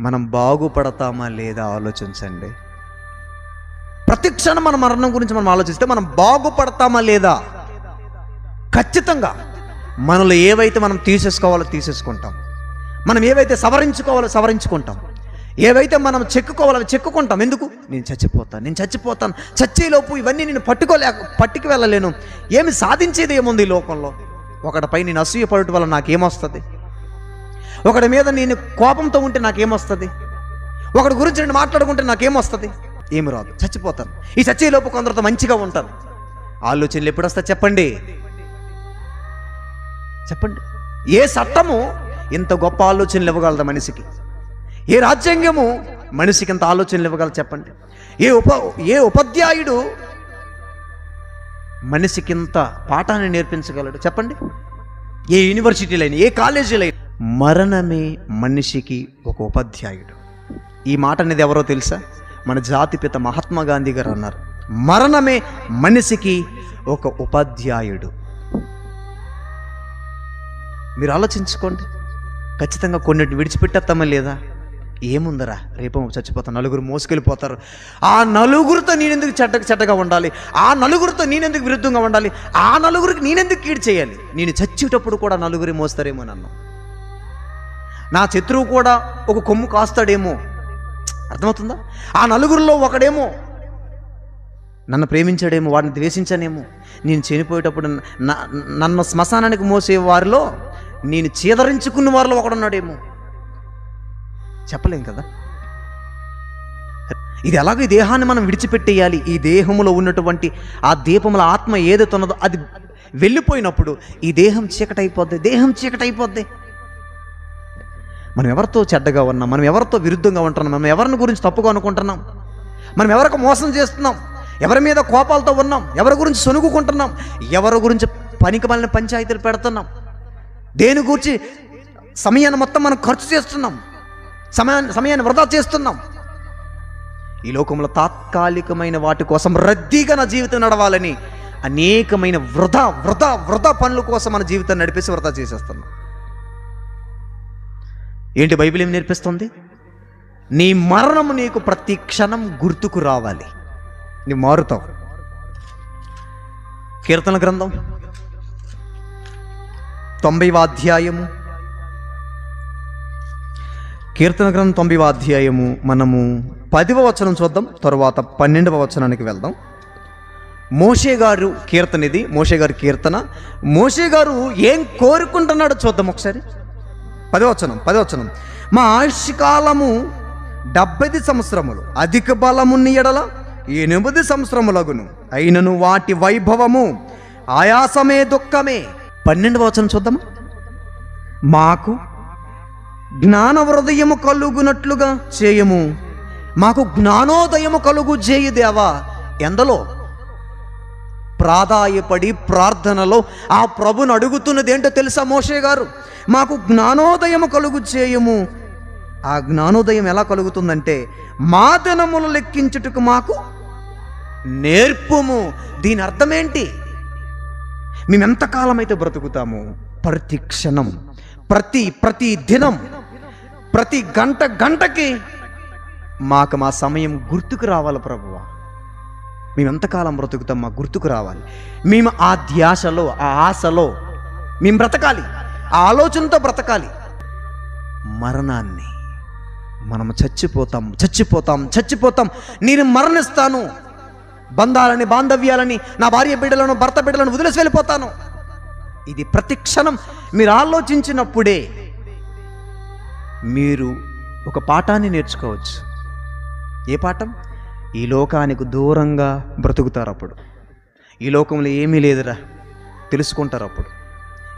మనం బాగుపడతామా లేదా ఆలోచించండి. ప్రతి క్షణం మన మరణం గురించి మనం ఆలోచిస్తే మనం బాగుపడతామా లేదా? ఖచ్చితంగా మనలో ఏవైతే మనం తీసేసుకోవాలో తీసేసుకుంటాం. మనం ఏవైతే సవరించుకోవాలో సవరించుకుంటాం. ఏవైతే మనం చెక్కుకోవాలో అవి చెక్కుకుంటాం. ఎందుకు? నేను చచ్చిపోతాను నేను చచ్చిపోతాను చచ్చేలోపు ఇవన్నీ నేను పట్టుకోలేక పట్టుకు వెళ్ళలేను. ఏమి సాధించేది ఏముంది ఈ లోకంలో? ఒకటిపై నేను అసూయపడటం వల్ల నాకేమొస్తుంది? ఒకడి మీద నేను కోపంతో ఉంటే నాకేమొస్తుంది? ఒకడి గురించి నేను మాట్లాడుకుంటే నాకేమొస్తుంది? ఏమి రాదు చచ్చిపోతాను. ఈ చచ్చేలోపు కొందరితో మంచిగా ఉంటాను. ఆలోచనలు ఎప్పుడు వస్తా చెప్పండి? చెప్పండి. ఏ చట్టము ఇంత గొప్ప ఆలోచనలు ఇవ్వగలదు మనిషికి? ఏ రాజ్యాంగము మనిషికి ఇంత ఆలోచనలు ఇవ్వగలదు చెప్పండి? ఏ ఉప ఏ ఉపాధ్యాయుడు మనిషికి ఇంత పాఠాన్ని నేర్పించగలడు చెప్పండి? ఏ యూనివర్సిటీలైనా ఏ కాలేజీలైనా మరణమే మనిషికి ఒక ఉపాధ్యాయుడు. ఈ మాట అనేది ఎవరో తెలుసా? మన జాతిపిత మహాత్మా గాంధీ గారు అన్నారు. మరణమే మనిషికి ఒక ఉపాధ్యాయుడు. మీరు ఆలోచించుకోండి. ఖచ్చితంగా కొన్నిటిని విడిచిపెట్టేస్తామా లేదా? ఏముందరా? రేపు చచ్చిపోతాను నలుగురు మోసుకెళ్ళిపోతారు. ఆ నలుగురితో నేనెందుకు చెడ్డ చెడ్డగా ఉండాలి? ఆ నలుగురితో నేనెందుకు విరుద్ధంగా ఉండాలి? ఆ నలుగురికి నేనెందుకు కీడ్ చేయాలి? నేను చచ్చేటప్పుడు కూడా నలుగురి మోస్తారేమో నన్ను. నా శత్రువు కూడా ఒక కొమ్ము కాస్తాడేమో. అర్థమవుతుందా? ఆ నలుగురిలో ఒకడేమో నన్ను ప్రేమించాడేమో వాడిని ద్వేషించానేమో. నేను చనిపోయేటప్పుడు న- నన్ను శ్మశానానికి మోసే వారిలో నేను చీదరించుకున్న వారిలో ఒకడున్నాడేమో. చెప్పలేం కదా? ఇది ఎలాగో ఈ దేహాన్ని మనం విడిచిపెట్టేయాలి. ఈ దేహములో ఉన్నటువంటి ఆ దీపముల ఆత్మ ఏదైతే ఉన్నదో అది వెళ్ళిపోయినప్పుడు ఈ దేహం చీకటైపోద్ది దేహం చీకటైపోద్ది. మనం ఎవరితో చెడ్డగా ఉన్నాం? మనం ఎవరితో విరుద్ధంగా ఉంటున్నాం? మనం ఎవరిని గురించి తప్పుగా అనుకుంటున్నాం? మనం ఎవరికి మోసం చేస్తున్నాం? ఎవరి మీద కోపాలతో ఉన్నాం? ఎవరి గురించి సొనుగుకుంటున్నాం? ఎవరి గురించి పనికి మళ్ళీ పంచాయతీలు పెడుతున్నాం? దేని గురించి సమయాన్ని మొత్తం మనం ఖర్చు చేస్తున్నాం? సమయాన్ని సమయాన్ని వృధా చేస్తున్నాం? ఈ లోకంలో తాత్కాలికమైన వాటి కోసం రద్దీగా నా జీవితం నడవాలని అనేకమైన వృధా వృధా వృధా పనుల కోసం మన జీవితాన్ని నడిపేసి వృధా చేసేస్తున్నాం. ఏంటి బైబిల్ ఏం నేర్పిస్తుంది? నీ మరణము నీకు ప్రతి క్షణం గుర్తుకు రావాలి. నీ మారుతావు. కీర్తన గ్రంథం తొంభైవ అధ్యాయము. కీర్తన గ్రంథం తొంభైవ అధ్యాయము మనము పదివ వచనం చూద్దాం తరువాత పన్నెండవ వచనానికి వెళ్దాం. మోషే గారు కీర్తన ఇది మోషే గారి కీర్తన. మోషే గారు ఏం కోరుకుంటున్నాడో చూద్దాం ఒకసారి. పదవచనం పదవచనం. మా ఆయుష్కాలము డెబ్బది సంవత్సరములు. అధిక బలముని ఎడల ఎనిమిది సంవత్సరములగును. అయినను వాటి వైభవము ఆయాసమే దుఃఖమే. పన్నెండు వచనం చూద్దామా? మాకు జ్ఞాన హృదయము కలుగునట్లుగా చేయము. మాకు జ్ఞానోదయము కలుగు చేయి దేవా ఎందలో? ప్రాధాయపడి ప్రార్థనలో ఆ ప్రభుని అడుగుతున్నది ఏంటో తెలుసా మోషే గారు? మాకు జ్ఞానోదయము కలుగు చేయము. ఆ జ్ఞానోదయం ఎలా కలుగుతుందంటే మా దినములు లెక్కించుటకు మాకు నేర్పుము. దీని అర్థమేంటి? మేము ఎంతకాలం అయితే బ్రతుకుతాము? ప్రతి క్షణం ప్రతి ప్రతి దినం ప్రతి గంట గంటకి మాకు మా సమయం గుర్తుకు రావాలి ప్రభువా. మేము ఎంతకాలం బ్రతుకుతాం మా గుర్తుకు రావాలి. మేము ఆ ధ్యాసలో ఆ ఆశలో మేము బ్రతకాలి. ఆ ఆలోచనతో బ్రతకాలి. మరణాన్ని మనం చచ్చిపోతాం చచ్చిపోతాం చచ్చిపోతాం. నేను మరణిస్తాను. బంధాలని బాంధవ్యాలని నా భార్య బిడ్డలను భర్త బిడ్డలను వదిలేసి వెళ్ళిపోతాను. ఇది ప్రతి క్షణం మీరు ఆలోచించినప్పుడే మీరు ఒక పాఠాన్ని నేర్చుకోవచ్చు. ఏ పాఠం? ఈ లోకానికి దూరంగా బ్రతుకుతారు అప్పుడు. ఈ లోకంలో ఏమీ లేదురా తెలుసుకుంటారు అప్పుడు.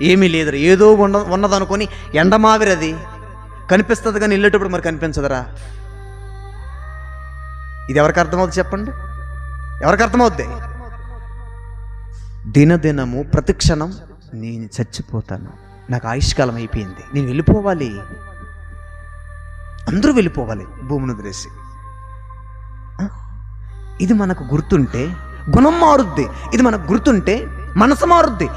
ఏమీ లేదురా ఏదో ఉండ ఉన్నదనుకొని ఎండమావిరది కనిపిస్తుంది కానీ వెళ్ళేటప్పుడు మరి కనిపించదురా. ఇది ఎవరికి అర్థమవుతుంది చెప్పండి? ఎవరికి అర్థమవుద్ది? దినదినము ప్రతిక్షణం నేను చచ్చిపోతాను. నాకు ఆయుష్కాలం అయిపోయింది. నేను వెళ్ళిపోవాలి. అందరూ వెళ్ళిపోవాలి భూమిని వదిలేసి. ఇది మనకు గుర్తుంటే గుణం మారుద్ది. ఇది మనకు గుర్తుంటే మనసు మారుద్ది.